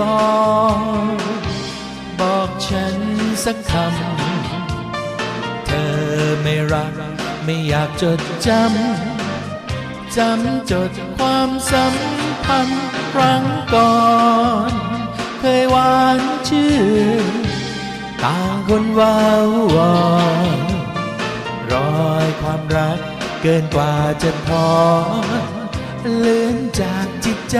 บอกบอกฉันสักคำ เธอไม่รัก ไม่อยากจดจำ จำจดความสัมพันธ์ครั้งก่อน เคยหวานชื่อต่างคนว้าววอนรอยความรักเกินกว่าจะทอเลื่อนจากจิตใจ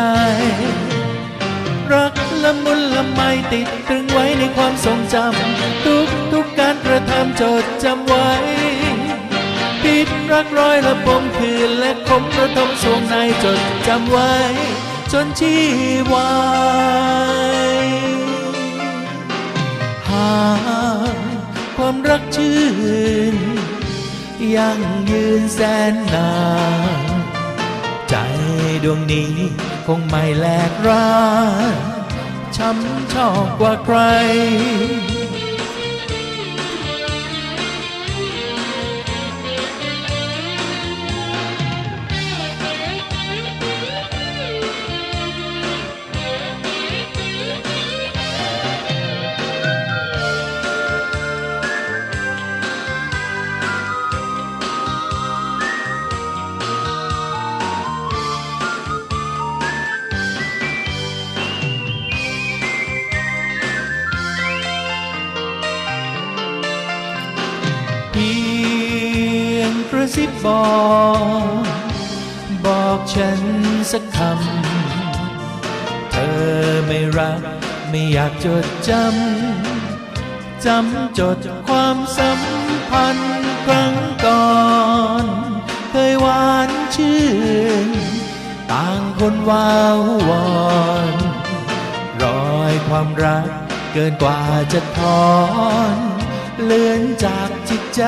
รักละมุนละไมติดตรึงไว้ในความทรงจำทุกทุกการกระทำจดจำไว้ผิดรักร้อยละปมคืนและคมระทมสวงในจดจำไว้ จนชีวายหาความรักชื่น ยังยืนแสนนาน ดวงนี้คงไม่แหลกร้านช้ำชอกกว่าใคร กระซิบบอก บอกฉันสักคำ เธอไม่รัก ไม่อยากจดจำ จำจดความสัมพันธ์ครั้งก่อน เคยหวานชื่น ต่างคนวาววอนรอยความรักเกินกว่าจะถอน เลือนจากจิตใจ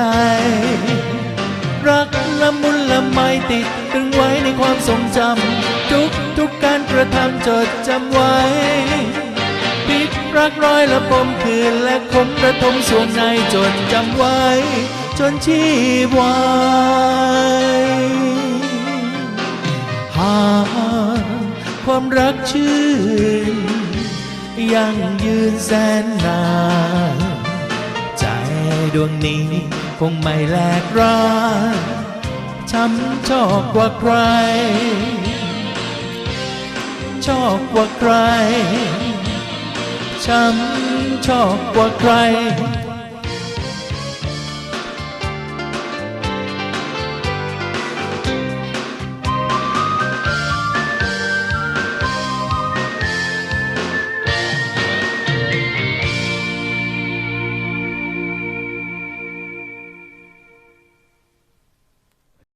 รักละมุนละไมติดตึงไว้ในความทรงจำทุกทุกการกระทำจดจำไว้ปิดรักร้อยละปมคืนและคมระทมสวงในจดจำไว้ จนชีวายหาความรักชื่นยังยืนแสนนานใจดวงนี้ คงไม่แหลกร้านช้ำชอกกว่าใคร ชอบกว่าใครช้ำชอกกว่าใคร